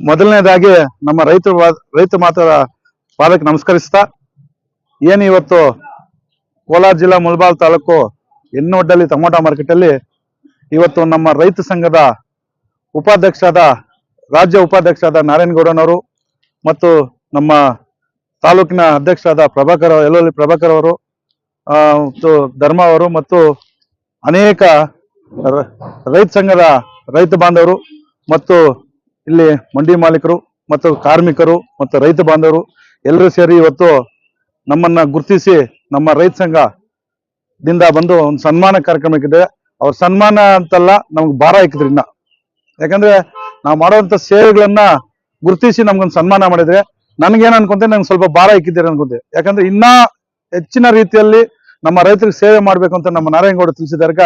ಮೊದಲನೇದಾಗಿ ನಮ್ಮ ರೈತ ರೈತ ಮಾತ್ರ ಪಾದಕ್ಕೆ ನಮಸ್ಕರಿಸ್ತಾ, ಏನು ಇವತ್ತು ಕೋಲಾರ ಜಿಲ್ಲಾ ಮುಳಬಾಲ್ ತಾಲೂಕು ಎನ್ನೊಡ್ಡಲ್ಲಿ ಟೊಮೊಟೊ ಮಾರ್ಕೆಟ್ ಅಲ್ಲಿ ಇವತ್ತು ನಮ್ಮ ರೈತ ಸಂಘದ ಉಪಾಧ್ಯಕ್ಷರಾದ, ರಾಜ್ಯ ಉಪಾಧ್ಯಕ್ಷರಾದ ನಾರಾಯಣಗೌಡನವರು ಮತ್ತು ನಮ್ಮ ತಾಲೂಕಿನ ಅಧ್ಯಕ್ಷರಾದ ಪ್ರಭಾಕರ್ ಎಲ್ಲೋಲಿ ಪ್ರಭಾಕರ್ ಅವರು ಮತ್ತು ಧರ್ಮ ಅವರು ಮತ್ತು ಅನೇಕ ರೈತ ಸಂಘದ ರೈತ ಬಾಂಧವರು ಮತ್ತು ಇಲ್ಲಿ ಮಂಡಿ ಮಾಲೀಕರು ಮತ್ತು ಕಾರ್ಮಿಕರು ಮತ್ತು ರೈತ ಬಾಂಧವರು ಎಲ್ಲರೂ ಸೇರಿ ಇವತ್ತು ನಮ್ಮನ್ನ ಗುರುತಿಸಿ ನಮ್ಮ ರೈತ ಸಂಘದಿಂದ ಬಂದು ಒಂದು ಸನ್ಮಾನ ಕಾರ್ಯಕ್ರಮಕ್ಕಿದೆ ಅವ್ರ ಸನ್ಮಾನ ಅಂತಲ್ಲ ನಮ್ಗೆ ಭಾರ ಹಾಕಿದ್ರಿ ಇನ್ನ. ಯಾಕಂದ್ರೆ ನಾವು ಮಾಡುವಂತ ಸೇವೆಗಳನ್ನ ಗುರುತಿಸಿ ನಮ್ಗೊಂದು ಸನ್ಮಾನ ಮಾಡಿದ್ರೆ ನನ್ಗೇನ್ ಅನ್ಕೊಂತೆ ನಂಗೆ ಸ್ವಲ್ಪ ಭಾರ ಇಕ್ಕಿದ್ದೀರಿ ಅನ್ಕೊಂತೆ ಯಾಕಂದ್ರೆ ಇನ್ನ ಹೆಚ್ಚಿನ ರೀತಿಯಲ್ಲಿ ನಮ್ಮ ರೈತರಿಗೆ ಸೇವೆ ಮಾಡ್ಬೇಕು ಅಂತ ನಮ್ಮ ನಾರಾಯಣಗೌಡ ತಿಳಿಸಿದಾಗ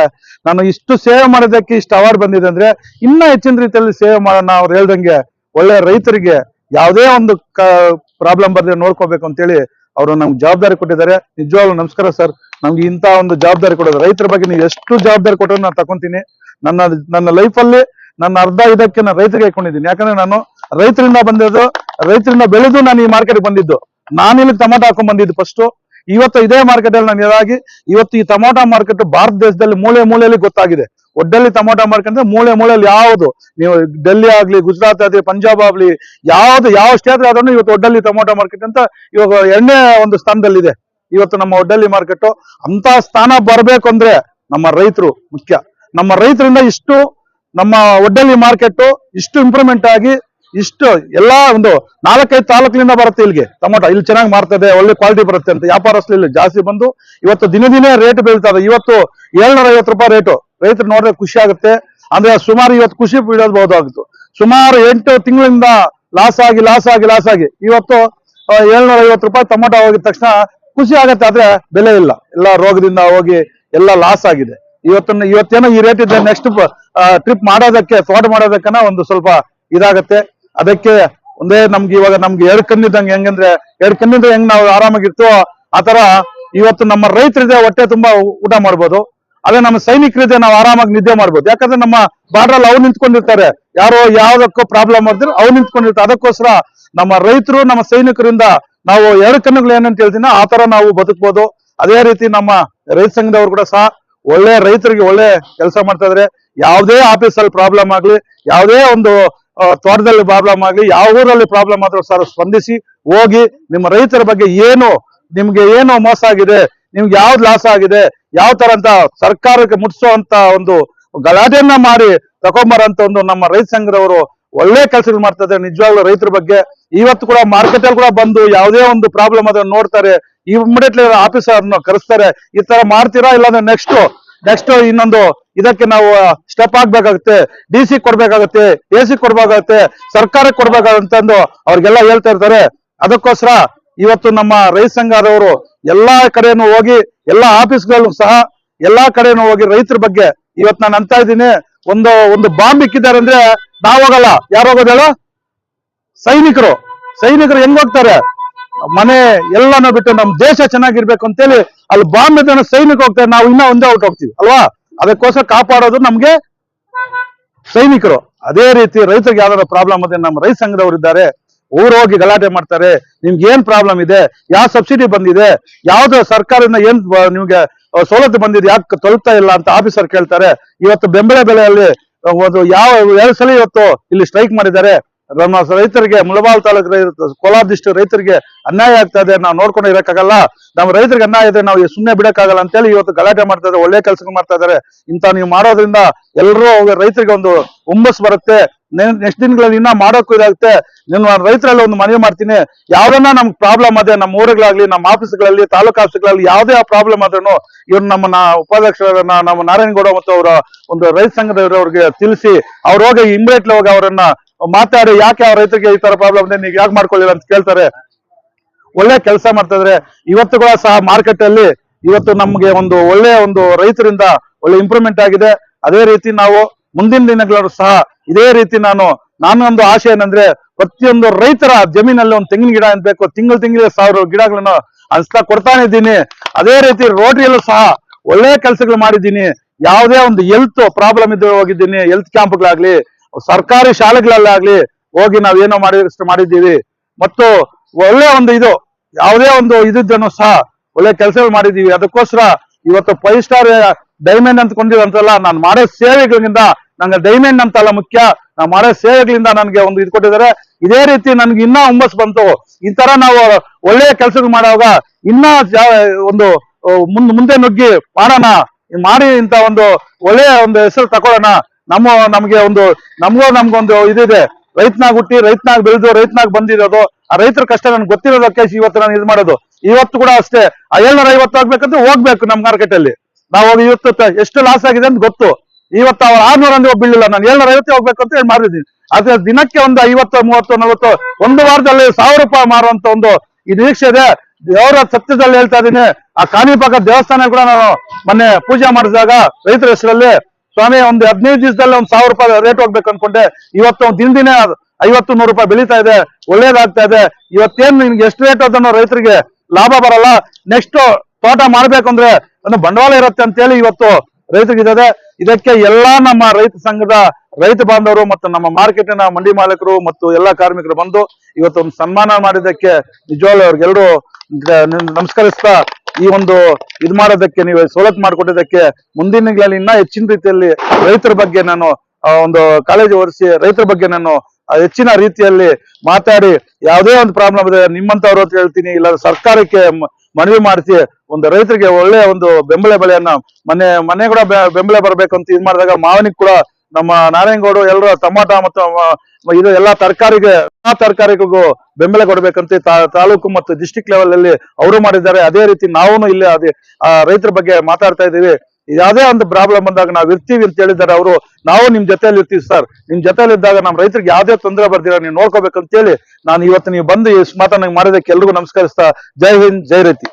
ನಾನು ಇಷ್ಟು ಸೇವೆ ಮಾಡೋದಕ್ಕೆ ಇಷ್ಟು ಅವಾರ್ಡ್ ಬಂದಿದೆ ಅಂದ್ರೆ ಇನ್ನ ಹೆಚ್ಚಿನ ರೀತಿಯಲ್ಲಿ ಸೇವೆ ಮಾಡೋಣ ಅವ್ರು ಹೇಳ್ದಂಗೆ ಒಳ್ಳೆ ರೈತರಿಗೆ ಯಾವುದೇ ಒಂದು ಪ್ರಾಬ್ಲಮ್ ಬರ್ದೆ ನೋಡ್ಕೋಬೇಕು ಅಂತೇಳಿ ಅವರು ನಮ್ಗೆ ಜವಾಬ್ದಾರಿ ಕೊಟ್ಟಿದ್ದಾರೆ. ನಿಜವಾಗ್ಲೂ ನಮಸ್ಕಾರ ಸರ್. ನಮ್ಗೆ ಇಂತ ಒಂದು ಜವಾಬ್ದಾರಿ ಕೊಡೋದು. ರೈತರ ಬಗ್ಗೆ ನೀವು ಎಷ್ಟು ಜವಾಬ್ದಾರಿ ಕೊಟ್ಟರು ನಾನು ತಕೊಂತೀನಿ. ನನ್ನ ನನ್ನ ಲೈಫಲ್ಲಿ ನನ್ನ ಅರ್ಧ ಇದಕ್ಕೆ ನಾನು ರೈತರಿಗೆ ಹಾಕೊಂಡಿದ್ದೀನಿ. ಯಾಕಂದ್ರೆ ನಾನು ರೈತರಿಂದ ಬಂದಿದ್ದು, ರೈತರಿಂದ ಬೆಳೆದು ನಾನು ಈ ಮಾರ್ಕೆಟ್ ಬಂದಿದ್ದು. ನಾನು ಇಲ್ಲಿ ಟೊಮಾಟೊ ಹಾಕೊಂಡ್ ಬಂದಿದ್ದು ಫಸ್ಟ್ ಇವತ್ತು ಇದೇ ಮಾರ್ಕೆಟ್ ಅಲ್ಲಿ ನಾನು ಇದಾಗಿ ಇವತ್ತು ಈ ಟೊಮೊಟೊ ಮಾರ್ಕೆಟ್ ಭಾರತ ದೇಶದಲ್ಲಿ ಮೂಲೆ ಮೂಲೆಯಲ್ಲಿ ಗೊತ್ತಾಗಿದೆ. ಒಡ್ಡಲ್ಲಿ ಟೊಮೊಟೊ ಮಾರ್ಕೆಟ್ ಅಂದ್ರೆ ಮೂಲೆ ಮೂಲೆಯಲ್ಲಿ ಯಾವುದು? ನೀವು ಡೆಲ್ಲಿ ಆಗ್ಲಿ, ಗುಜರಾತ್ ಆಗ್ಲಿ, ಪಂಜಾಬ್ ಆಗ್ಲಿ, ಯಾವ್ದು, ಯಾವ ಸ್ಟೇಟ್ ಆದ್ರೂ ಇವತ್ತು ಒಡ್ಡಲ್ಲಿ ಟೊಮೊಟೊ ಮಾರ್ಕೆಟ್ ಅಂತ ಇವಾಗ ಎಣ್ಣೆ ಒಂದು ಸ್ಥಾನದಲ್ಲಿದೆ. ಇವತ್ತು ನಮ್ಮ ಒಡ್ಡಲ್ಲಿ ಮಾರ್ಕೆಟ್ ಅಂತ ಸ್ಥಾನ ಬರ್ಬೇಕು ಅಂದ್ರೆ ನಮ್ಮ ರೈತರು ಮುಖ್ಯ. ನಮ್ಮ ರೈತರಿಂದ ಇಷ್ಟು ನಮ್ಮ ಒಡ್ಡಲ್ಲಿ ಮಾರ್ಕೆಟ್ ಇಷ್ಟು ಇಂಪ್ರೂವ್ಮೆಂಟ್ ಆಗಿ ಇಷ್ಟು ಎಲ್ಲಾ ಒಂದು ನಾಲ್ಕೈದು ತಾಲೂಕಿನಿಂದ ಬರುತ್ತೆ ಇಲ್ಲಿಗೆ. ಟೊಮೊಟೊ ಇಲ್ಲಿ ಚೆನ್ನಾಗಿ ಮಾರ್ತದೆ, ಒಳ್ಳೆ ಕ್ವಾಲಿಟಿ ಬರುತ್ತೆ ಅಂತ. ವ್ಯಾಪಾರಸ್ಥರು ಇಲ್ಲಿ ಜಾಸ್ತಿ ಬಂದು ಇವತ್ತು ದಿನ ದಿನೇ ರೇಟ್ ಬೀಳ್ತದೆ ಇವತ್ತು ಏಳ್ನೂರ ಐವತ್ತು ರೂಪಾಯಿ ರೇಟು ರೈತರು ನೋಡಿದ್ರೆ ಖುಷಿ ಆಗುತ್ತೆ. ಅಂದ್ರೆ ಸುಮಾರು ಇವತ್ತು ಖುಷಿ ಬೀಳಬಹುದಾಗಿತ್ತು ಸುಮಾರು ಎಂಟು ತಿಂಗಳಿಂದ ಲಾಸ್ ಆಗಿ ಲಾಸ್ ಆಗಿ ಲಾಸ್ ಆಗಿ. ಇವತ್ತು ಏಳ್ನೂರ ಐವತ್ತು ರೂಪಾಯಿ ಟೊಮೊಟೊ ಹೋಗಿದ ತಕ್ಷಣ ಖುಷಿ ಆಗತ್ತೆ, ಆದ್ರೆ ಬೆಲೆ ಇಲ್ಲ. ಎಲ್ಲ ರೋಗದಿಂದ ಹೋಗಿ ಎಲ್ಲ ಲಾಸ್ ಆಗಿದೆ. ಇವತ್ತನ್ನ, ಇವತ್ತೇನೋ ಈ ರೇಟ್ ಇದೆ ನೆಕ್ಸ್ಟ್ ಟ್ರಿಪ್ ಮಾಡೋದಕ್ಕೆ ತೋಟ ಮಾಡೋದಕ್ಕನ ಒಂದು ಸ್ವಲ್ಪ ಇದಾಗತ್ತೆ. ಅದಕ್ಕೆ ಒಂದೇ ನಮ್ಗೆ ಇವಾಗ ನಮ್ಗೆ ಎರಡು ಕಣ್ಣಿದ್ದಂಗೆ ಹೆಂಗಂದ್ರೆ, ಎರಡು ಕಣ್ಣಿಂದ ಹೆಂಗ್ ನಾವು ಆರಾಮಾಗಿರ್ತೀವೋ ಆತರ ಇವತ್ತು ನಮ್ಮ ರೈತರಿದೆ ಹೊಟ್ಟೆ ತುಂಬಾ ಊಟ ಮಾಡ್ಬೋದು. ಅದೇ ನಮ್ಮ ಸೈನಿಕರಿದೆ ನಾವು ಆರಾಮಾಗಿ ನಿದ್ದೆ ಮಾಡ್ಬೋದು. ಯಾಕಂದ್ರೆ ನಮ್ಮ ಬಾರ್ಡರ್ ಅಲ್ಲಿ ಅವ್ರು ನಿಂತ್ಕೊಂಡಿರ್ತಾರೆ. ಯಾರೋ ಯಾವ್ದಕ್ಕೋ ಪ್ರಾಬ್ಲಮ್ ಮಾಡಿದ್ರೆ ಅವ್ರು ನಿಂತ್ಕೊಂಡಿರ್ತಾರೆ. ಅದಕ್ಕೋಸ್ಕರ ನಮ್ಮ ರೈತರು, ನಮ್ಮ ಸೈನಿಕರಿಂದ ನಾವು ಎರಡು ಕಣ್ಣುಗಳು ಏನಂತ ಹೇಳ್ತೀನೋ ಆ ತರ ನಾವು ಬದುಕ್ಬೋದು. ಅದೇ ರೀತಿ ನಮ್ಮ ರೈತ ಸಂಘದವ್ರು ಕೂಡ ಸಹ ಒಳ್ಳೆ ರೈತರಿಗೆ ಒಳ್ಳೆ ಕೆಲಸ ಮಾಡ್ತಾ ಇದ್ರೆ. ಯಾವುದೇ ಆಫೀಸಲ್ಲಿ ಪ್ರಾಬ್ಲಮ್ ಆಗ್ಲಿ, ಯಾವುದೇ ಒಂದು ತೋಟದಲ್ಲಿ ಪ್ರಾಬ್ಲಮ್ ಆಗಲಿ, ಯಾವ ಊರಲ್ಲಿ ಪ್ರಾಬ್ಲಮ್ ಆದ್ರೂ ಸರ್ ಸ್ಪಂದಿಸಿ, ಹೋಗಿ ನಿಮ್ಮ ರೈತರ ಬಗ್ಗೆ ಏನು, ನಿಮ್ಗೆ ಏನು ಮೋಸ ಆಗಿದೆ, ನಿಮ್ಗೆ ಯಾವ್ದು ಲಾಸ್ ಆಗಿದೆ, ಯಾವ ತರ ಅಂತ ಸರ್ಕಾರಕ್ಕೆ ಅಂತ ಒಂದು ಗಲಾಟೆಯನ್ನ ಮಾಡಿ ತಗೊಂಬರಂತ ಒಂದು ನಮ್ಮ ರೈತ ಸಂಘದವರು ಒಳ್ಳೆ ಕೆಲಸಗಳು ಮಾಡ್ತಾ ಇದ್ದಾರೆ ನಿಜವಾಗ್ಲೂ ರೈತರ ಬಗ್ಗೆ ಇವತ್ತು ಕೂಡ ಮಾರ್ಕೆಟ್ ಅಲ್ಲಿ ಕೂಡ ಬಂದು ಯಾವುದೇ ಒಂದು ಪ್ರಾಬ್ಲಮ್ ಅದನ್ನ ನೋಡ್ತಾರೆ. ಇಮಿಡಿಯೇಟ್ಲಿ ಆಫೀಸರ್ ಕರೆಸ್ತಾರೆ. ಈ ತರ ಮಾಡ್ತೀರಾ ಇಲ್ಲಾಂದ್ರೆ ನೆಕ್ಸ್ಟ್ ನೆಕ್ಸ್ಟ್ ಇನ್ನೊಂದು, ಇದಕ್ಕೆ ನಾವು ಸ್ಟೆಪ್ ಆಗ್ಬೇಕಾಗುತ್ತೆ. ಡಿ ಸಿ ಕೊಡ್ಬೇಕಾಗತ್ತೆ ಎ ಸಿ ಕೊಡ್ಬೇಕಾಗತ್ತೆ ಸರ್ಕಾರಕ್ಕೆ ಕೊಡ್ಬೇಕಾಗಂತಂದು ಅವ್ರಿಗೆಲ್ಲ ಹೇಳ್ತಾ ಇರ್ತಾರೆ. ಅದಕ್ಕೋಸ್ಕರ ಇವತ್ತು ನಮ್ಮ ರೈತ ಸಂಘದವರು ಎಲ್ಲಾ ಕಡೆನೂ ಹೋಗಿ, ಎಲ್ಲಾ ಆಫೀಸ್ಗಳು ಸಹ ಎಲ್ಲಾ ಕಡೆನೂ ಹೋಗಿ ರೈತರ ಬಗ್ಗೆ ಇವತ್ ನಾನು ಅಂತ ಇದ್ದೀನಿ. ಒಂದು ಒಂದು ಬಾಂಬ್ ಇಕ್ಕಿದ್ದಾರೆ ಅಂದ್ರೆ ನಾವ್ ಹೋಗಲ್ಲ. ಯಾರು ಹೋಗೋದೇಳ ಸೈನಿಕರು. ಸೈನಿಕರು ಹೆಂಗ್ ಹೋಗ್ತಾರೆ? ಮನೆ ಎಲ್ಲಾನು ಬಿಟ್ಟು ನಮ್ ದೇಶ ಚೆನ್ನಾಗಿರ್ಬೇಕು ಅಂತೇಳಿ ಅಲ್ಲಿ ಬಾಂಬ್ ಜನ ಸೈನಿಕ ಹೋಗ್ತಾರೆ, ನಾವು ಇನ್ನೂ ಒಂದೇ ಔಟ್ ಹೋಗ್ತೀವಿ, ಅಲ್ವಾ? ಅದಕ್ಕೋಸ್ಕರ ಕಾಪಾಡೋದು ನಮ್ಗೆ ಸೈನಿಕರು. ಅದೇ ರೀತಿ ರೈತರಿಗೆ ಯಾವ್ದಾದ್ರು ಪ್ರಾಬ್ಲಮ್ ಅದೇ ನಮ್ಮ ರೈತ ಸಂಘದವರು ಇದ್ದಾರೆ, ಊರು ಹೋಗಿ ಗಲಾಟೆ ಮಾಡ್ತಾರೆ, ನಿಮ್ಗೆ ಏನ್ ಪ್ರಾಬ್ಲಮ್ ಇದೆ, ಯಾವ ಸಬ್ಸಿಡಿ ಬಂದಿದೆ, ಯಾವ್ದು ಸರ್ಕಾರದಿಂದ ಏನ್ ನಿಮ್ಗೆ ಸವಲತ್ತು ಬಂದಿದೆ, ಯಾಕೆ ತಲುಪ್ತಾ ಇಲ್ಲ ಅಂತ ಆಫೀಸರ್ ಕೇಳ್ತಾರೆ. ಇವತ್ತು ಬೆಂಬಲ ಬೆಲೆಯಲ್ಲಿ ಒಂದು ಯಾವ, ಎರಡು ಸಲ ಇವತ್ತು ಇಲ್ಲಿ ಸ್ಟ್ರೈಕ್ ಮಾಡಿದ್ದಾರೆ. ನಮ್ಮ ರೈತರಿಗೆ ಮುಳಬಾಲ್ ತಾಲೂಕು ಕೋಲಾರದಿಷ್ಟು ರೈತರಿಗೆ ಅನ್ಯಾಯ ಆಗ್ತಾ ಇದೆ, ನಾವು ನೋಡ್ಕೊಂಡು ಇರಕ್ಕಾಗಲ್ಲ. ನಮ್ಮ ರೈತರಿಗೆ ಅನ್ಯಾಯ ಇದೆ, ನಾವು ಸುಮ್ಮನೆ ಬಿಡಕ್ಕಾಗಲ್ಲ ಅಂತೇಳಿ ಇವತ್ತು ಗಲಾಟೆ ಮಾಡ್ತಾ ಇದ್ದಾರೆ, ಒಳ್ಳೆ ಕೆಲಸ ಮಾಡ್ತಾ ಇದ್ದಾರೆ. ಇಂತ ನೀವು ಮಾಡೋದ್ರಿಂದ ಎಲ್ಲರೂ ರೈತರಿಗೆ ಒಂದು ಹುಮ್ಮಸ್ ಬರುತ್ತೆ. ನೆಕ್ಸ್ಟ್ ದಿನಗಳಲ್ಲಿ ಇನ್ನ ಮಾಡೋಕ್ಕೂ ಇದಾಗುತ್ತೆ. ನಿಮ್ಮ ರೈತರಲ್ಲಿ ಒಂದು ಮನವಿ ಮಾಡ್ತೀನಿ. ಯಾವ್ದನ್ನ ನಮ್ಗೆ ಪ್ರಾಬ್ಲಮ್ ಅದೇ ನಮ್ಮ ಊರುಗಳಾಗ್ಲಿ, ನಮ್ಮ ಆಫೀಸ್ಗಳಲ್ಲಿ, ತಾಲೂಕು ಆಫೀಸ್ಗಳಲ್ಲಿ ಯಾವುದೇ ಪ್ರಾಬ್ಲಮ್ ಆದ್ರೂ ಇವ್ರು ನಮ್ಮ ಉಪಾಧ್ಯಕ್ಷರನ್ನ ನಮ್ಮ ನಾರಾಯಣಗೌಡ ಮತ್ತು ಅವರ ಒಂದು ರೈತ ಸಂಘದವರವ್ರಿಗೆ ತಿಳಿಸಿ, ಅವ್ರು ಹೋಗಿ ಇಮಿಡಿಯೇಟ್ಲಿ ಹೋಗಿ ಅವರನ್ನ ಮಾತಾಡಿ ಯಾಕೆ ಆ ರೈತರಿಗೆ ಈ ತರ ಪ್ರಾಬ್ಲಮ್ ಇದೆ? ನೀವು ಯಾಕೆ ಮಾಡ್ಕೊಳ್ಳಿಲ್ಲ ಅಂತ ಕೇಳ್ತಾರೆ. ಒಳ್ಳೆ ಕೆಲಸ ಮಾಡ್ತಾ ಇದ್ರೆ ಇವತ್ತು ಕೂಡ ಸಹ ಮಾರ್ಕೆಟ್ ಅಲ್ಲಿ ಇವತ್ತು ನಮ್ಗೆ ಒಂದು ಒಳ್ಳೆ ಒಂದು ರೈತರಿಂದ ಒಳ್ಳೆ ಇಂಪ್ರೂವ್ಮೆಂಟ್ ಆಗಿದೆ. ಅದೇ ರೀತಿ ನಾವು ಮುಂದಿನ ದಿನಗಳಲ್ಲೂ ಸಹ ಇದೇ ರೀತಿ ನಾನು ನಾನು ಒಂದು ಆಶೆ ಏನಂದ್ರೆ ಪ್ರತಿಯೊಂದು ರೈತರ ಜಮೀನಲ್ಲಿ ಒಂದು ತೆಂಗಿನ ಗಿಡ ಅನ್ಬೇಕು ತಿಂಗಳು ತಿಂಗಳಿಗೆ ಸಾವಿರ ಗಿಡಗಳನ್ನು ಅನ್ಸ್ತಾ ಕೊಡ್ತಾನೆ ಇದ್ದೀನಿ. ಅದೇ ರೀತಿ ರೋಟರಿಯಲ್ಲೂ ಸಹ ಒಳ್ಳೆ ಕೆಲಸಗಳು ಮಾಡಿದ್ದೀನಿ. ಯಾವುದೇ ಒಂದು ಹೆಲ್ತ್ ಪ್ರಾಬ್ಲಮ್ ಇದ್ದು ಹೋಗಿದ್ದೀನಿ. ಹೆಲ್ತ್ ಕ್ಯಾಂಪ್ಗಳಾಗ್ಲಿ ಸರ್ಕಾರಿ ಶಾಲೆಗಳಲ್ಲಾಗ್ಲಿ ಹೋಗಿ ನಾವೇನೋ ಮಾಡಿದಷ್ಟು ಮಾಡಿದ್ದೀವಿ. ಮತ್ತು ಒಳ್ಳೆ ಒಂದು ಇದು, ಯಾವುದೇ ಒಂದು ಇದನ್ನು ಸಹ ಒಳ್ಳೆ ಕೆಲಸಗಳು ಮಾಡಿದೀವಿ ಅದಕ್ಕೋಸ್ಕರ ಇವತ್ತು ಫೈವ್ ಸ್ಟಾರ್ ಡೈಮಂಡ್ ಅಂತ ಅಂತಲ್ಲ ನಾನು ಮಾಡೋ ಸೇವೆಗಳಿಂದ ನಂಗೆ ಡೈಮಂಡ್ ಅಂತಲ್ಲ ಮುಖ್ಯ. ನಾವು ಮಾಡೋ ಸೇವೆಗಳಿಂದ ನನಗೆ ಒಂದು ಇದು ಕೊಟ್ಟಿದ್ದಾರೆ. ಇದೇ ರೀತಿ ನನ್ಗೆ ಇನ್ನೂ ಹುಮ್ಮಸ್ ಬಂತು. ಈ ತರ ನಾವು ಒಳ್ಳೆಯ ಕೆಲಸಗಳು ಮಾಡುವಾಗ ಇನ್ನ ಒಂದು ಮುಂದೆ ಮುಂದೆ ನುಗ್ಗಿ ಮಾಡೋಣ. ಮಾಡಿ ಇಂತ ಒಂದು ಒಳ್ಳೆಯ ಒಂದು ಹೆಸರು ತಗೊಳ್ಳೋಣ ನಮ್ಮ ನಮ್ಗೆ ಒಂದು, ನಮಗೂ ನಮ್ಗೊಂದು ಇದಿದೆ. ರೈತನಾಗ್ ಹುಟ್ಟಿ, ರೈತನಾಗ್ ಬೆಳೆದು, ರೈತನಾಗ್ ಬಂದಿರೋದು, ಆ ರೈತರ ಕಷ್ಟ ನನ್ಗೆ ಗೊತ್ತಿರೋದಕ್ಕೆ ಇವತ್ತು ನಾನು ಇದು ಮಾಡೋದು. ಇವತ್ತು ಕೂಡ ಅಷ್ಟೇ, ಆ ಏಳ್ನೂರ ಐವತ್ತು ಆಗ್ಬೇಕಂದ್ರೆ ಹೋಗ್ಬೇಕು ನಮ್ ಮಾರ್ಕೆಟ್ ಅಲ್ಲಿ. ನಾವು ಇವತ್ತು ಎಷ್ಟು ಲಾಸ್ ಆಗಿದೆ ಅಂತ ಗೊತ್ತು. ಇವತ್ತು ಅವ್ರು ಆರ್ನೂರ ಅಂದ್ರೆ ಬೀಳಿಲ್ಲ ನಾನು ಏಳ್ನೂರ ಐವತ್ತೇ ಹೋಗ್ಬೇಕು ಅಂತ ಹೇಳಿ ಮಾಡಿದ್ದೀನಿ ಆದ್ರೆ ದಿನಕ್ಕೆ ಒಂದು ಐವತ್ತು, ಮೂವತ್ತು, ನಲವತ್ತು, ಒಂದು ವಾರದಲ್ಲಿ ಸಾವಿರ ರೂಪಾಯಿ ಮಾರುವಂತ ಒಂದು ಈ ನಿರೀಕ್ಷೆ ಇದೆ. ದೇವರ ಸತ್ಯದಲ್ಲಿ ಹೇಳ್ತಾ ಇದ್ದೀನಿ. ಆ ಕಾಣಿಪಾಕ ದೇವಸ್ಥಾನ ಕೂಡ ನಾನು ಮೊನ್ನೆ ಪೂಜೆ ಮಾಡಿದಾಗ ರೈತರ ಹೆಸರಲ್ಲಿ ಸ್ವಾಮಿ, ಒಂದು ಹದಿನೈದು ದಿವಸದಲ್ಲಿ ಒಂದ್ ಸಾವಿರ ರೂಪಾಯಿ ರೇಟ್ ಹೋಗ್ಬೇಕು ಅನ್ಕೊಂಡೆ. ಇವತ್ತು ದಿನ ದಿನ ಐವತ್ತು ನೂರು ರೂಪಾಯಿ ಬೆಳೀತಾ ಇದೆ. ಒಳ್ಳೇದಾಗ್ತಾ ಇದೆ. ಇವತ್ತೇನ್ ನಿನ್ಗೆ ಎಷ್ಟು ರೇಟ್ ಅದನ್ನು ರೈತರಿಗೆ ಲಾಭ ಬರಲ್ಲ. ನೆಕ್ಸ್ಟ್ ತೋಟ ಮಾಡ್ಬೇಕಂದ್ರೆ ಒಂದು ಬಂಡವಾಳ ಇರುತ್ತೆ ಅಂತೇಳಿ ಇವತ್ತು ರೈತರಿಗೆ ಇದಾದೆ ಇದಕ್ಕೆ ಎಲ್ಲಾ ನಮ್ಮ ರೈತ ಸಂಘದ ರೈತ ಬಾಂಧವರು ಮತ್ತು ನಮ್ಮ ಮಾರ್ಕೆಟಿನ ಮಂಡಿ ಮಾಲೀಕರು ಮತ್ತು ಎಲ್ಲಾ ಕಾರ್ಮಿಕರು ಬಂದು ಇವತ್ತು ಒಂದು ಸನ್ಮಾನ ಮಾಡಿದ್ದಕ್ಕೆ ನಿಜವಾಗ್ಲೂ ಅವ್ರಿಗೆಲ್ಲರೂ ನಮಸ್ಕರಿಸ್ತಾ ಈ ಒಂದು ಇದು ಮಾಡೋದಕ್ಕೆ ನೀವು ಸವಲತ್ತು ಮಾಡಿಕೊಟ್ಟಿದ್ದಕ್ಕೆ ಮುಂದಿನ ದಿನಗಳಲ್ಲಿ ಇನ್ನ ಹೆಚ್ಚಿನ ರೀತಿಯಲ್ಲಿ ರೈತರ ಬಗ್ಗೆ ನಾನು ಒಂದು ಕಾಳಜಿ ಒರೆಸಿ ರೈತರ ಬಗ್ಗೆ ನಾನು ಹೆಚ್ಚಿನ ರೀತಿಯಲ್ಲಿ ಮಾತಾಡಿ ಯಾವುದೇ ಒಂದು ಪ್ರಾಬ್ಲಮ್ ಇದೆ ನಿಮ್ಮಂತವ್ರು ಅಂತ ಹೇಳ್ತೀನಿ. ಇಲ್ಲ ಸರ್ಕಾರಕ್ಕೆ ಮನವಿ ಮಾಡಿಸಿ ಒಂದು ರೈತರಿಗೆ ಒಳ್ಳೆಯ ಒಂದು ಬೆಂಬಲ ಬೆಲೆಯನ್ನ ಮನೆ ಮನೆ ಕೂಡ ಬೆಂಬಲ ಬರ್ಬೇಕು ಅಂತ ಇದು ಮಾಡಿದಾಗ ಮಾವನಿಗೆ ಕೂಡ ನಮ್ಮ ನಾರಾಯಣಗೌಡ ಎಲ್ಲರೂ ಟಮಾಟ ಮತ್ತು ಇದು ಎಲ್ಲಾ ತರಕಾರಿಗೆ, ಎಲ್ಲಾ ತರಕಾರಿಗೂ ಬೆಂಬಲ ಕೊಡ್ಬೇಕಂತ ತಾಲೂಕು ಮತ್ತು ಡಿಸ್ಟಿಕ್ ಲೆವೆಲ್ ಅಲ್ಲಿ ಅವರು ಮಾಡಿದ್ದಾರೆ. ಅದೇ ರೀತಿ ನಾವು ಇಲ್ಲಿ ಅದೇ ರೈತರ ಬಗ್ಗೆ ಮಾತಾಡ್ತಾ ಇದ್ದೀವಿ. ಯಾವುದೇ ಒಂದು ಪ್ರಾಬ್ಲಮ್ ಬಂದಾಗ ನಾವು ಇರ್ತೀವಿ ಅಂತ ಹೇಳಿದ್ದಾರೆ ಅವರು. ನಾವು ನಿಮ್ ಜೊತೆಯಲ್ಲಿ ಇರ್ತೀವಿ ಸರ್. ನಿಮ್ ಜೊತೆಯಲ್ಲಿ ಇದ್ದಾಗ ನಮ್ಮ ರೈತರಿಗೆ ಯಾವುದೇ ತೊಂದರೆ ಬರ್ದಿರ, ನೀವು ನೋಡ್ಕೋಬೇಕಂತ ಹೇಳಿ ನಾನು ಇವತ್ತು ನೀವು ಬಂದು ಈ ಮಾತನ್ನ ಮಾಡಿದಕ್ಕೆ ಎಲ್ರಿಗೂ ನಮಸ್ಕರಿಸ್ತಾ, ಜೈ ಹಿಂದ್, ಜೈ ರೈತಿ.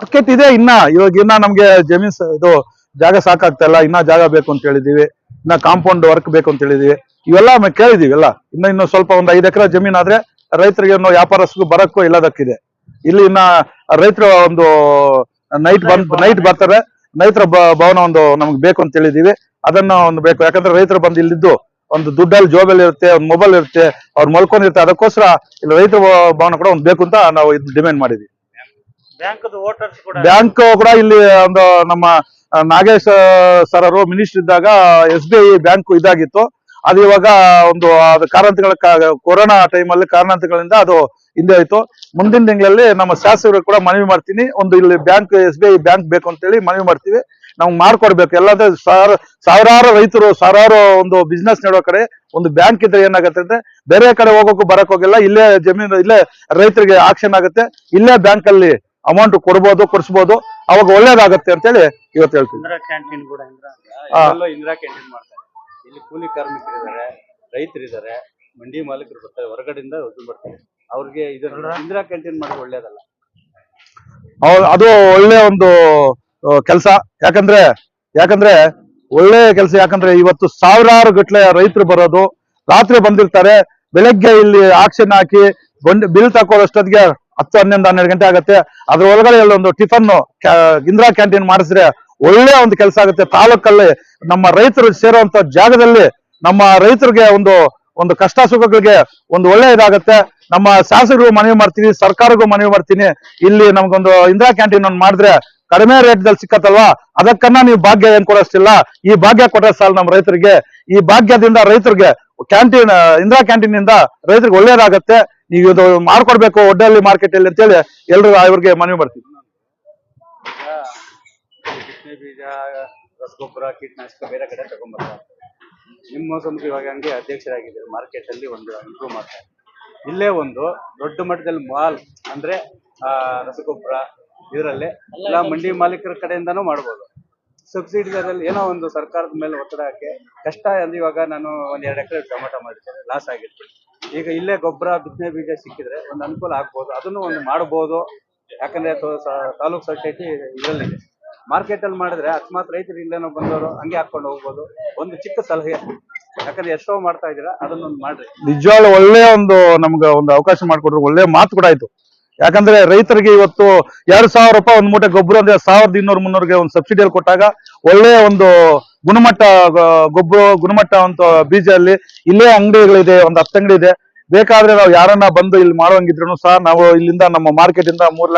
ಮಾರ್ಕೆಟ್ ಇದೆ ಇನ್ನ. ಇವಾಗ ಇನ್ನ ನಮ್ಗೆ ಜಮೀನ್ ಇದು ಜಾಗ ಸಾಕಾಗ್ತಾ ಇಲ್ಲ. ಇನ್ನ ಜಾಗ ಬೇಕು ಅಂತ ಹೇಳಿದೀವಿ. ಇನ್ನ ಕಾಂಪೌಂಡ್ ವರ್ಕ್ ಬೇಕು ಅಂತ ಹೇಳಿದೀವಿ. ಇವೆಲ್ಲ ಕೇಳಿದೀವಿ ಎಲ್ಲ. ಇನ್ನ ಇನ್ನು ಸ್ವಲ್ಪ ಒಂದ್ ಐದ್ ಎಕರೆ ಜಮೀನ್ ಆದ್ರೆ ರೈತರಿಗೆ ಇನ್ನು ವ್ಯಾಪಾರಸ್ಥರು ಬರಕ್ಕೂ ಇಲ್ಲದಕ್ಕಿದೆ. ಇಲ್ಲಿ ಇನ್ನ ರೈತರ ಒಂದು ನೈಟ್ ಬಂದ್ ನೈಟ್ ಬರ್ತಾರೆ. ರೈತರ ಭವನ ಒಂದು ನಮ್ಗೆ ಬೇಕು ಅಂತ ಹೇಳಿದೀವಿ. ಅದನ್ನ ಒಂದು ಬೇಕು. ಯಾಕಂದ್ರೆ ರೈತರು ಬಂದು ಇಲ್ಲಿದ್ದು ಒಂದು ದುಡ್ಡಲ್ಲಿ ಜೋಬಲ್ಲಿ ಇರುತ್ತೆ ಒಂದು ಮೊಬೈಲ್ ಇರುತ್ತೆ ಅವ್ರು ಮಲ್ಕೊಂಡಿರ್ತಾರೆ. ಅದಕ್ಕೋಸ್ಕರ ಇಲ್ಲಿ ರೈತರ ಭವನ ಕೂಡ ಒಂದು ಬೇಕು ಅಂತ ನಾವು ಇದು ಡಿಮ್ಯಾಂಡ್ ಮಾಡಿದ್ವಿ. ಬ್ಯಾಂಕ್ ಕೂಡ ಇಲ್ಲಿ ಒಂದು ನಮ್ಮ ನಾಗೇಶ್ ಸರ್ ಅವರು ಮಿನಿಸ್ಟರ್ ಇದ್ದಾಗ ಎಸ್ ಬಿ ಐ ಬ್ಯಾಂಕ್ ಇದಾಗಿತ್ತು. ಅದು ಇವಾಗ ಒಂದು ಅದು ಕಾರಣಗಳ ಕೊರೋನಾ ಟೈಮಲ್ಲಿ ಕಾರಣಾಂತರಗಳಿಂದ ಅದು ಹಿಂದೆ ಆಯ್ತು ಮುಂದಿನ ತಿಂಗಳಲ್ಲಿ ನಮ್ಮ ಶಾಸಕರು ಕೂಡ ಮನವಿ ಮಾಡ್ತೀನಿ. ಒಂದು ಇಲ್ಲಿ bank, S B I bank ಬೇಕು ಅಂತೇಳಿ ಮನವಿ ಮಾಡ್ತೀವಿ. ನಮ್ಗೆ ಮಾಡ್ಕೊಡ್ಬೇಕು. ಎಲ್ಲಾದ್ರೆ ಸಾವಿರ ಸಾವಿರಾರು ರೈತರು, ಸಾವಿರಾರು ಒಂದು ಬಿಸ್ನೆಸ್ ನೆಡೋ ಕಡೆ ಒಂದು ಬ್ಯಾಂಕ್ ಇದ್ರೆ ಏನಾಗುತ್ತೆ ಅಂದ್ರೆ ಬೇರೆ ಕಡೆ ಹೋಗೋಕು ಬರಕ್ ಹೋಗಿಲ್ಲ ಇಲ್ಲೇ ಜಮೀನು, ಇಲ್ಲೇ ರೈತರಿಗೆ ಆಕ್ಷನ್ ಆಗುತ್ತೆ. ಇಲ್ಲೇ ಬ್ಯಾಂಕ್ ಅಲ್ಲಿ ಅಮೌಂಟ್ ಕೊಡ್ಬೋದು ಕೊಡಿಸ್ಬೋದು ಅವಾಗ ಒಳ್ಳೇದಾಗತ್ತೆ ಅಂತೇಳಿ ಇವತ್ತು ಹೇಳ್ತೀನಿ. ಇಂದಿರಾ ಕ್ಯಾಂಟೀನ್ ಕೂಡ ಇಂದಿರಾ ಆ. ಎಲ್ಲೆಲ್ಲೋ ಇಂದಿರಾ ಕ್ಯಾಂಟೀನ್ ಮಾಡ್ತಾರೆ. ಇಲ್ಲಿ ಕೂಲಿ ಕಾರ್ಮಿಕರಿದ್ದಾರೆ ರೈತರಿದ್ದಾರೆ ಮಂಡಿ ಮಾಲೀಕರು ಬರ್ತಾರೆ ಹೊರಗಡೆಯಿಂದ ಇದು ಬರ್ತಾರೆ. ಅವ್ರಿಗೆ ಇದರ ಇಂದಿರಾ ಕ್ಯಾಂಟೀನ್ ಮಾಡೋದು ಒಳ್ಳೇದಲ್ಲ. ಅವ್ರು ಅದು ಒಳ್ಳೆ ಒಂದು ಕೆಲಸ. ಯಾಕಂದ್ರೆ ಯಾಕಂದ್ರೆ ಒಳ್ಳೆ ಕೆಲಸ ಯಾಕಂದ್ರೆ ಇವತ್ತು ಸಾವಿರಾರು ಗಟ್ಲೆ ರೈತರು ಬರೋದು ರಾತ್ರಿ ಬಂದಿರ್ತಾರೆ ಬೆಳಗ್ಗೆ ಇಲ್ಲಿ ಆಕ್ಷನ್ ಹಾಕಿ ಬಂದ್ ಬಿಲ್ ತಕೊಳ್ಳೋಷ್ಟೊತ್ತಿಗೆ ಹತ್ತು ಹನ್ನೊಂದು ಹನ್ನೆರಡು ಗಂಟೆ ಆಗುತ್ತೆ. ಅದ್ರ ಒಳಗಡೆ ಒಂದು ಟಿಫನ್ ಇಂದಿರಾ ಕ್ಯಾಂಟೀನ್ ಮಾಡಿಸಿದ್ರೆ ಒಳ್ಳೆ ಒಂದು ಕೆಲಸ ಆಗುತ್ತೆ. ತಾಲೂಕಲ್ಲಿ ನಮ್ಮ ರೈತರು ಸೇರುವಂತ ಜಾಗದಲ್ಲಿ ನಮ್ಮ ರೈತರಿಗೆ ಒಂದು ಒಂದು ಕಷ್ಟ ಸುಖಗಳಿಗೆ ಒಂದು ಒಳ್ಳೆ ಇದಾಗುತ್ತೆ. ನಮ್ಮ ಶಾಸಕರಿಗೂ ಮನವಿ ಮಾಡ್ತೀನಿ ಸರ್ಕಾರಕ್ಕೂ ಮನವಿ ಮಾಡ್ತೀನಿ. ಇಲ್ಲಿ ನಮ್ಗೊಂದು ಇಂದಿರಾ ಕ್ಯಾಂಟೀನ್ ಒಂದು ಮಾಡಿದ್ರೆ ಕಡಿಮೆ ರೇಟ್ ದಲ್ಲಿ ಸಿಕ್ಕತ್ತಲ್ವಾ? ಅದಕ್ಕನ್ನ ನೀವು ಭಾಗ್ಯ ಏನ್ ಕೊಡೋಷ್ಟಿಲ್ಲ. ಈ ಭಾಗ್ಯ ಕೊಟ್ಟರೆ ಸಾಲ ನಮ್ಮ ರೈತರಿಗೆ. ಈ ಭಾಗ್ಯದಿಂದ ರೈತರಿಗೆ ಕ್ಯಾಂಟೀನ್ ಇಂದಿರಾ ಕ್ಯಾಂಟೀನ್ ಇಂದ ರೈತರಿಗೆ ಒಳ್ಳೇದಾಗತ್ತೆ. ನೀವು ಇದು ಮಾಡ್ಕೊಡ್ಬೇಕು ಒಡ್ಡಲ್ಲಿ ಮಾರ್ಕೆಟ್ ಅಲ್ಲಿ ಅಂತೇಳಿ ಎಲ್ರು ಇವ್ರಿಗೆ ಮನವಿ ಮಾಡ್ತೀವಿ. ಬೀಜ ರಸಗೊಬ್ಬರ ಕೀಟನಾಶಕ ಬೇರೆ ಕಡೆ ತಗೊಂಡ್ಬರ್ತಾರೆ ನಿಮ್ಮ ಸಂಸ್ಥೆ ಇವಾಗ ಹಂಗೆ ಅಧ್ಯಕ್ಷರಾಗಿದ್ದಾರೆ. ಮಾರ್ಕೆಟ್ ಅಲ್ಲಿ ಒಂದು ಇಂಪ್ರೂವ್ ಮಾಡ್ತಾರೆ ಇಲ್ಲೇ ಒಂದು ದೊಡ್ಡ ಮಟ್ಟದಲ್ಲಿ ಮಾಲ್ ಅಂದ್ರೆ, ಆ ರಸಗೊಬ್ಬರ ಇದರಲ್ಲಿ ಎಲ್ಲ ಮಂಡಿ ಮಾಲೀಕರ ಕಡೆಯಿಂದನೂ ಮಾಡ್ಬೋದು. ಸಬ್ಸಿಡಿ ಏನೋ ಒಂದು ಸರ್ಕಾರದ ಮೇಲೆ ಒತ್ತಡ ಹಾಕಿ, ಕಷ್ಟ ಅಂದ್ರೆ ಇವಾಗ ನಾನು ಒಂದ್ ಎರಡು ಎಕರೆ ಟೊಮೆಟೊ ಮಾಡಿದ್ದೇನೆ ಲಾಸ್ ಆಗಿರ್ತೀನಿ ಈಗ ಇಲ್ಲೇ ಗೊಬ್ಬರ, ಬಿತ್ತನೆ ಬೀಜ ಸಿಕ್ಕಿದ್ರೆ ಒಂದು ಅನುಕೂಲ ಆಗ್ಬೋದು, ಅದನ್ನು ಒಂದು ಮಾಡಬಹುದು ಯಾಕಂದ್ರೆ ತಾಲೂಕ್ ಸೊಸೈಟಿ ಇದರಲ್ಲಿದೆ ಮಾರ್ಕೆಟ್ ಅಲ್ಲಿ ಮಾಡಿದ್ರೆ ಅಕಸ್ಮಾತ್ ರೈತರು ಇಲ್ಲೇನೋ ಬಂದವರು ಹಂಗೆ ಹಾಕೊಂಡು ಹೋಗ್ಬೋದು. ಒಂದು ಚಿಕ್ಕ ಸಲಹೆ. ಯಾಕಂದ್ರೆ ಎಷ್ಟೋ ಮಾಡ್ತಾ ಇದ್ದೀರಾ, ಅದನ್ನೊಂದು ಮಾಡ್ರಿ. ನಿಜವಾಗ್ಲೂ ಒಳ್ಳೆ ಒಂದು ನಮ್ಗೆ ಒಂದು ಅವಕಾಶ ಮಾಡಿಕೊಟ್ರು, ಒಳ್ಳೆ ಮಾತು ಕೂಡ ಆಯ್ತು. ಯಾಕಂದ್ರೆ ರೈತರಿಗೆ ಇವತ್ತು ಎರಡ್ ಸಾವಿರ ರೂಪಾಯಿ ಒಂದ್ ಮೂಟೆ ಗೊಬ್ಬರ ಅಂದ್ರೆ ಸಾವಿರದ ಇನ್ನೂರು ಮುನ್ನೂರಿಗೆ ಒಂದು ಸಬ್ಸಿಡಿಯಲ್ಲಿ ಕೊಟ್ಟಾಗ ಒಳ್ಳೆಯ ಒಂದು ಗುಣಮಟ್ಟ ಗೊಬ್ಬರ, ಗುಣಮಟ್ಟ ಅಂತ ಬೀಜ ಅಲ್ಲಿ ಇಲ್ಲೇ ಅಂಗಡಿಗಳಿದೆ, ಒಂದು ಹತ್ತು ಅಂಗಡಿ ಇದೆ. ಬೇಕಾದ್ರೆ ನಾವು ಯಾರನ್ನ ಬಂದು ಇಲ್ಲಿ ಮಾಡುವಂಗಿದ್ರು ಸಹ ನಾವು ಇಲ್ಲಿಂದ ನಮ್ಮ ಮಾರ್ಕೆಟ್ ಇಂದ ಮೂರ್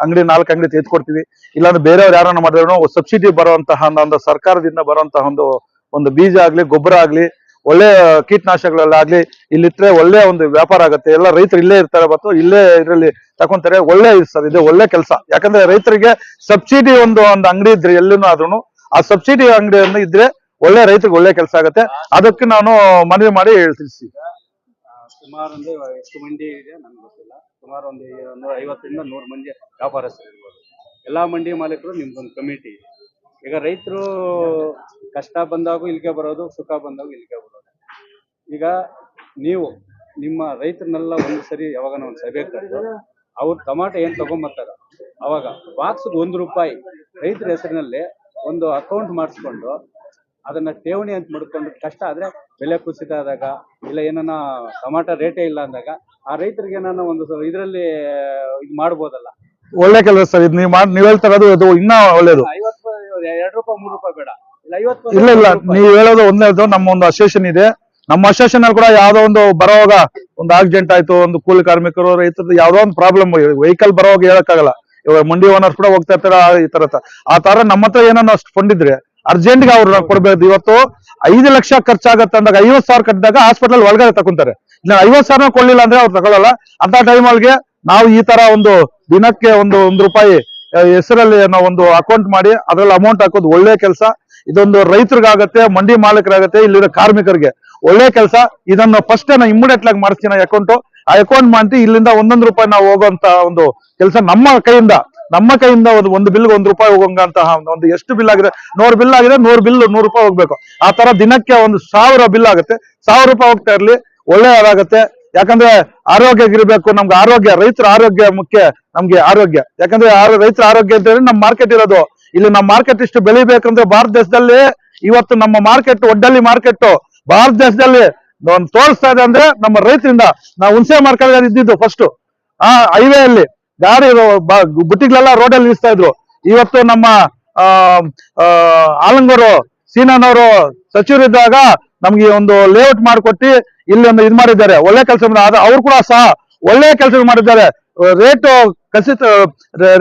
ಅಂಗಡಿ ನಾಲ್ಕು ಅಂಗಡಿ ತೆಗೆದುಕೊಡ್ತೀವಿ. ಇಲ್ಲಾಂದ್ರೆ ಬೇರೆಯವ್ರು ಯಾರನ್ನ ಮಾಡಿದ್ರು ಸಬ್ಸಿಡಿ ಬರುವಂತಹ ಒಂದು ಸರ್ಕಾರದಿಂದ ಬರುವಂತಹ ಒಂದು ಒಂದು ಬೀಜ ಆಗ್ಲಿ, ಗೊಬ್ಬರ ಆಗ್ಲಿ ಒಳ್ಳೆ ಕೀಟನಾಶಕಗಳಲ್ಲಾಗ್ಲಿ ಇಲ್ಲಿಟ್ರೆ ಒಳ್ಳೆ ಒಂದು ವ್ಯಾಪಾರ ಆಗುತ್ತೆ. ಎಲ್ಲ ರೈತರು ಇಲ್ಲೇ ಇರ್ತಾರೆ ಮತ್ತು ಇಲ್ಲೇ ಇದರಲ್ಲಿ ತಕೊಂತಾರೆ. ಒಳ್ಳೆ ಸರ್, ಇದು ಒಳ್ಳೆ ಕೆಲಸ. ಯಾಕಂದ್ರೆ ರೈತರಿಗೆ ಸಬ್ಸಿಡಿ ಒಂದು ಒಂದು ಅಂಗಡಿ ಇದ್ರೆ ಎಲ್ಲೂ ಆದ್ರೂ ಆ ಸಬ್ಸಿಡಿ ಅಂಗಡಿಯನ್ನು ಇದ್ರೆ ಒಳ್ಳೆ ರೈತರಿಗೆ ಒಳ್ಳೆ ಕೆಲಸ ಆಗುತ್ತೆ. ಅದಕ್ಕೆ ನಾನು ಮನವಿ ಮಾಡಿ ಹೇಳ್ತೀನಿ ಸುಮಾರು ಅಂದ್ರೆ ಎಷ್ಟು ಮಂಡಿ ಇದೆ ನನ್ಗೆ ಗೊತ್ತಿಲ್ಲ. ಸುಮಾರು ಒಂದು ನೂರ ಐವತ್ತರಿಂದ ನೂರು ಮಂದಿ ವ್ಯಾಪಾರಸ್ಥರು ಇರ್ಬೋದು. ಎಲ್ಲಾ ಮಂಡಿ ಮಾಲೀಕರು ನಿಮ್ದೊಂದು ಕಮಿಟಿ. ಇದೆ ಈಗ ರೈತರು ಕಷ್ಟ ಬಂದಾಗೂ ಇಲ್ಲಿಗೆ ಬರೋದು ಸುಖ ಬಂದಾಗ ಇಲ್ಲಿಗೆ ಬರೋದು. ಈಗ ನೀವು ನಿಮ್ಮ ರೈತರನ್ನೆಲ್ಲ ಒಂದು ಸರಿ ಯಾವಾಗನ ಒಂದು ಸಭೆ ಕರೆದು ಅವ್ರು ಟೊಮಾಟೊ ಏನ್ ತಗೊಂಬರ್ತಾರ? ಅವಾಗ ಬಾಕ್ಸ್ಗೆ ಒಂದು ರೂಪಾಯಿ ರೈತರ ಹೆಸರಿನಲ್ಲಿ ಒಂದು ಅಕೌಂಟ್ ಮಾಡಿಸ್ಕೊಂಡು ಅದನ್ನ ಠೇವಣಿ ಅಂತ ಮಾಡ್ಕೊಂಡು ಕಷ್ಟ ಆದ್ರೆ ಬೆಲೆ ಕುಸಿತ ಆದಾಗ ಇಲ್ಲ ಏನನ್ನ ಟೊಮಾಟೊ ರೇಟೇ ಇಲ್ಲ ಅಂದಾಗ ಆ ರೈತರಿಗೆ ಏನಾನ ಒಂದು ಇದರಲ್ಲಿ ಇದು ಮಾಡ್ಬೋದಲ್ಲ. ಒಳ್ಳೆ ಕೆಲಸ ಸರ್ ಇದು ನೀವು ಮಾಡಿ ನೀವು ಹೇಳ್ತಾ ಇರೋದು ಅದು ಇನ್ನೂ ಒಳ್ಳೇದು. ಎರಡು ರೂಪಾಯಿ ಮೂರು ರೂಪಾಯಿ ಬೇಡ. ಇಲ್ಲ ಐವತ್ತು ಇಲ್ಲ ಇಲ್ಲ. ನೀವು ಹೇಳೋದು ಒಂದೇದು ನಮ್ಮ ಒಂದು ಅಸೋಸಿಯೇಷನ್ ಇದೆ. ನಮ್ಮ ಅಸೋಸಿಯೇಷನ್ ಅಲ್ಲಿ ಕೂಡ ಯಾವ್ದೋ ಒಂದು ಬರೋವಾಗ ಒಂದು ಆಕ್ಸಿಡೆಂಟ್ ಆಯ್ತು ಒಂದು ಕೂಲಿ ಕಾರ್ಮಿಕರು ರೈತರದ್ದು ಯಾವ್ದೋ ಒಂದು ಪ್ರಾಬ್ಲಮ್ ವೆಹಿಕಲ್ ಬರೋವಾಗ ಹೇಳಕ್ಕಾಗಲ್ಲ. ಇವಾಗ ಮಂಡಿ ಓನರ್ಸ್ ಕೂಡ ಹೋಗ್ತಾ ಇರ್ತಾರೆ ಈ ತರ ಆ ತರ ನಮ್ಮ ಹತ್ರ ಏನೋ ಅಷ್ಟು ಫಂಡ್ ಇದ್ರೆ ಅರ್ಜೆಂಟ್ಗೆ ಅವ್ರು ಕೊಡ್ಬೇಕು. ಇವತ್ತು ಐದು ಲಕ್ಷ ಖರ್ಚಾಗತ್ತೆ ಅಂದಾಗ ಐವತ್ ಸಾವಿರ ಕಟ್ಟಿದಾಗ ಹಾಸ್ಪಿಟಲ್ ಒಳಗಡೆ ತಕೊಂತಾರೆ. ಇಲ್ಲ ಐವತ್ ಸಾವಿರ ಕೊಡ್ಲಿಲ್ಲ ಅಂದ್ರೆ ಅವ್ರು ತಗೊಳ್ಳಲ್ಲ ಅಂತ ಟೈಮ್ ಒಳಗೆ ನಾವು ಈ ತರ ಒಂದು ದಿನಕ್ಕೆ ಒಂದು ಒಂದ್ ರೂಪಾಯಿ ಹೆಸರಲ್ಲಿ ನಾವು ಒಂದು ಅಕೌಂಟ್ ಮಾಡಿ, ಅದ್ರಲ್ಲಿ ಅಮೌಂಟ್ ಹಾಕೋದು ಒಳ್ಳೆ ಕೆಲಸ. ಇದೊಂದು ರೈತರಿಗಾಗತ್ತೆ, ಮಂಡಿ ಮಾಲೀಕರಾಗತ್ತೆ, ಇಲ್ಲಿರೋ ಕಾರ್ಮಿಕರಿಗೆ ಒಳ್ಳೆ ಕೆಲಸ. ಇದನ್ನು ಫಸ್ಟ್ ನಾನು ಇಮಿಡಿಯೇಟ್ ಆಗಿ ಮಾಡಿಸ್ತೀನಿ ಅಕೌಂಟ್ ಆ ಅಕೌಂಟ್ ಮಾಡಿ ಇಲ್ಲಿಂದ ಒಂದೊಂದು ರೂಪಾಯಿ ನಾವು ಹೋಗುವಂತ ಒಂದು ಕೆಲಸ ನಮ್ಮ ಕೈಯಿಂದ ನಮ್ಮ ಕೈಯಿಂದ ಒಂದು ಒಂದು ಬಿಲ್ ಒಂದು ರೂಪಾಯಿ ಹೋಗಂತಹ ಒಂದು ಎಷ್ಟು ಬಿಲ್ ಆಗಿದೆ, ನೂರು ಬಿಲ್ ಆಗಿದೆ, ನೂರು ಬಿಲ್ ನೂರು ರೂಪಾಯಿ ಹೋಗ್ಬೇಕು. ಆ ತರ ದಿನಕ್ಕೆ ಒಂದು ಸಾವಿರ ಬಿಲ್ ಆಗುತ್ತೆ. ಸಾವಿರ ರೂಪಾಯಿ ಹೋಗ್ತಾ ಇರ್ಲಿ, ಒಳ್ಳೆಯದಾಗತ್ತೆ. ಯಾಕಂದ್ರೆ ಆರೋಗ್ಯ ಇರಬೇಕು ನಮ್ಗೆ ಆರೋಗ್ಯ ರೈತರ ಆರೋಗ್ಯ ಮುಖ್ಯ ನಮ್ಗೆ ಆರೋಗ್ಯ. ಯಾಕಂದ್ರೆ ರೈತರ ಆರೋಗ್ಯ ಅಂತ ಹೇಳಿ ನಮ್ಮ ಮಾರ್ಕೆಟ್ ಇರೋದು. ಇಲ್ಲಿ ನಮ್ಮ ಮಾರ್ಕೆಟ್ ಇಷ್ಟು ಬೆಳಿಬೇಕಂದ್ರೆ ಭಾರತ ದೇಶದಲ್ಲಿ ಇವತ್ತು ನಮ್ಮ ಮಾರ್ಕೆಟ್ ಒಡ್ಡಲ್ಲಿ ಮಾರ್ಕೆಟ್ ಭಾರತ ದೇಶದಲ್ಲಿ ಒಂದು ತೋರಿಸ್ತಾ ಇದೆ ಅಂದ್ರೆ ನಮ್ಮ ರೈತರಿಂದ ನಾವು ಹುಣಸೆ ಮಾರ್ಕೆಟ್ ಇದ್ದಿದ್ದು ಫಸ್ಟ್ ಆ ಹೈವೇ ಅಲ್ಲಿ ಗಾಡಿ ಬುಟ್ಟಿಗಳೆಲ್ಲ ರೋಡಲ್ಲಿ ನಿಲ್ಸ್ತಾ ಇದ್ರು. ಇವತ್ತು ನಮ್ಮ ಆ, ಆಲಂಗೂರು ಸೀನನವರು ಸಚಿವರಿದ್ದಾಗ ನಮ್ಗೆ ಒಂದು ಲೇಔಟ್ ಮಾಡಿಕೊಟ್ಟು ಇಲ್ಲಿ ಒಂದು ಇದು ಮಾಡಿದ್ದಾರೆ. ಒಳ್ಳೆ ಕೆಲಸ ಅವ್ರು ಕೂಡ ಸಹ ಒಳ್ಳೆ ಕೆಲಸ ಮಾಡಿದ್ದಾರೆ. ರೇಟ್ ಕಸಿತ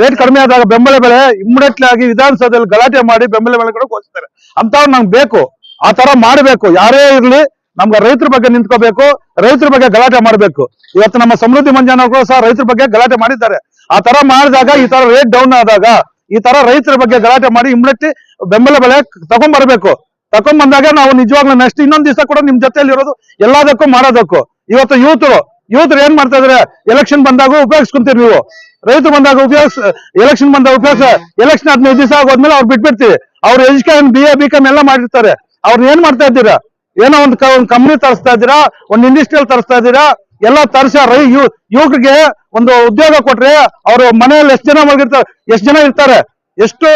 ರೇಟ್ ಕಡಿಮೆ ಆದಾಗ ಬೆಂಬಲ ಬೆಲೆ ಇಮಿಡಿಯೇಟ್ಲಿ ಆಗಿ ವಿಧಾನಸೌಧದಲ್ಲಿ ಗಲಾಟೆ ಮಾಡಿ ಬೆಂಬಲ ಬೆಲೆ ಕೂಡ ಘೋಷಿಸ್ತಾರೆ ಅಂತವ್ರು ನಮ್ಗೆ ಬೇಕು. ಆ ತರ ಮಾಡಬೇಕು. ಯಾರೇ ಇರಲಿ ನಮ್ಗೆ ರೈತರ ಬಗ್ಗೆ ನಿಂತ್ಕೋಬೇಕು. ರೈತರ ಬಗ್ಗೆ ಗಲಾಟೆ ಮಾಡಬೇಕು. ಇವತ್ತು ನಮ್ಮ ಸಮೃದ್ಧಿ ಮಂಜಾನವರು ಸಹ ರೈತರ ಬಗ್ಗೆ ಗಲಾಟೆ ಮಾಡಿದ್ದಾರೆ. ಆ ತರ ಮಾಡಿದಾಗ ಈ ತರ ರೇಟ್ ಡೌನ್ ಆದಾಗ ಈ ತರ ರೈತರ ಬಗ್ಗೆ ಗಲಾಟೆ ಮಾಡಿ ಇಮಿಡಿಯೇಟ್ಲಿ ಬೆಂಬಲ ಬೆಲೆ ತಗೊಂಡ್ ಬರ್ಬೇಕು ತಕೊಂಡ್ ಬಂದಾಗ ನಾವು ನಿಜವಾಗ್ಲೂ ನೆಕ್ಸ್ಟ್ ಇನ್ನೊಂದ್ ದಿವಸ ಕೂಡ ನಿಮ್ ಜೊತೆಯಲ್ಲಿ ಇರೋದು ಎಲ್ಲದಕ್ಕೂ ಮಾಡೋದಕ್ಕೂ. ಇವತ್ತು ಯೂತ್ ಯೂತ್ರು ಏನ್ ಮಾಡ್ತಾ ಇದಾರೆ? ಎಲೆಕ್ಷನ್ ಬಂದಾಗ ಉಪಯೋಗಿಸ್ಕೊಂತೀರಿ ನೀವು. ರೈತರು ಬಂದಾಗ ಉಪಯೋಗಿಸ್ ಎಲೆಕ್ಷನ್ ಬಂದಾಗ ಉಪಯೋಗ ಎಲೆಕ್ಷನ್ ಹದಿನೈದು ದಿವಸ ಆಗೋದ್ಮೇಲೆ ಅವ್ರು ಬಿಟ್ಬಿಡ್ತೀವಿ. ಅವ್ರ education B A B com ಎಲ್ಲ ಮಾಡಿರ್ತಾರೆ. ಅವ್ರನ್ನ ಏನ್ ಮಾಡ್ತಾ ಇದ್ದೀರಾ? ಏನೋ ಒಂದು ಒಂದು ಕಂಪ್ನಿ ತರಿಸ್ತಾ ಇದ್ದೀರಾ? ಒಂದು ಇಂಡಸ್ಟ್ರಿಯಲ್ ತರಿಸ್ತಾ ಇದ್ದೀರಾ? ಎಲ್ಲ ತರಿಸ, ರೈ ಯುವಕರಿಗೆ ಒಂದು ಉದ್ಯೋಗ ಕೊಟ್ರೆ ಅವ್ರ ಮನೆಯಲ್ಲಿ ಎಷ್ಟು ಜನ ಮಲಗಿರ್ತಾರೆ ಎಷ್ಟು ಜನ ಇರ್ತಾರೆ? ಎಷ್ಟು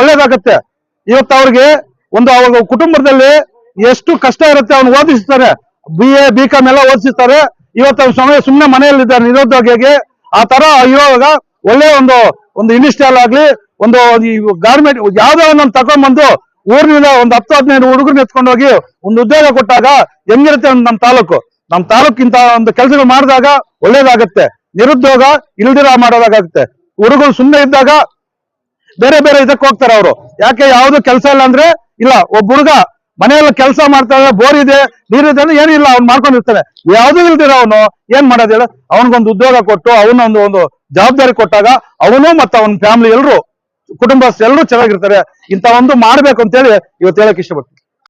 ಒಳ್ಳೇದಾಗತ್ತೆ? ಇವತ್ತು ಅವ್ರಿಗೆ ಒಂದು ಅವ್ರ ಕುಟುಂಬದಲ್ಲಿ ಎಷ್ಟು ಕಷ್ಟ ಇರುತ್ತೆ ಅವ್ನು ಓದಿಸ್ತಾರೆ. ಬಿ ಎ ಬಿ ಕಾಮ್ ಎಲ್ಲ ಓದಿಸ್ತಾರೆ. ಇವತ್ತು ಅವ್ನು ಸಮಯ ಸುಮ್ಮನೆ ಮನೆಯಲ್ಲಿದ್ದಾರೆ ನಿರುದ್ಯೋಗಿಗೆ ಆ ತರ ಇವಾಗ ಒಳ್ಳೆ ಒಂದು ಒಂದು ಇಂಡಸ್ಟ್ರಿಯಲ್ ಆಗ್ಲಿ, ಒಂದು ಗಾರ್ಮೆಂಟ್ ಯಾವ್ದೋ ಒಂದೊಂದು ತಗೊಂಡ್ಬಂದು ಊರಿನಿಂದ ಒಂದು ಹತ್ತು, ಹದಿನೈದು ಹುಡುಗರು ಎತ್ಕೊಂಡು ಹೋಗಿ ಒಂದು ಉದ್ಯೋಗ ಕೊಟ್ಟಾಗ ಹೆಂಗಿರುತ್ತೆ ನಮ್ಮ ತಾಲೂಕು. ನಮ್ಮ ತಾಲೂಕಿಂತ ಒಂದು ಕೆಲಸಗಳು ಮಾಡಿದಾಗ ಒಳ್ಳೇದಾಗತ್ತೆ. ನಿರುದ್ಯೋಗ ಇಲ್ದಿರ ಮಾಡೋದಾಗತ್ತೆ. ಹುಡುಗರು ಸುಮ್ಮನೆ ಇದ್ದಾಗ ಬೇರೆ ಬೇರೆ ಇದಕ್ಕೆ ಹೋಗ್ತಾರೆ ಅವರು. ಯಾಕೆ, ಯಾವ್ದು ಕೆಲಸ ಇಲ್ಲ ಅಂದ್ರೆ ಇಲ್ಲ, ಒಬ್ಬ ಹುಡುಗ ಮನೆಯಲ್ಲಿ ಕೆಲಸ ಮಾಡ್ತಾರೆ ಬೋರ್ ಇದೆ ನೀರಿದೆ ಅಂದ್ರೆ ಏನಿಲ್ಲ ಅವ್ನು ಮಾಡ್ಕೊಂಡಿರ್ತಾನೆ. ಯಾವ್ದು ಇಲ್ದಿರ ಅವನು ಏನ್ ಮಾಡೋದು ಹೇಳ? ಅವನಿಗೊಂದು ಉದ್ಯೋಗ ಕೊಟ್ಟು, ಅವನೊಂದು ಒಂದು ಜವಾಬ್ದಾರಿ ಕೊಟ್ಟಾಗ ಅವನು ಮತ್ತೆ ಅವನ ಫ್ಯಾಮಿಲಿ ಎಲ್ಲರೂ ಕುಟುಂಬಸ್ಥರು ಎಲ್ಲರೂ ಚೆನ್ನಾಗಿರ್ತಾರೆ. ಇಂತ ಒಂದು ಮಾಡ್ಬೇಕು ಅಂತೇಳಿ ಇವತ್ತು ಹೇಳಕ್ ಇಷ್ಟಪಡ್ತೀನಿ.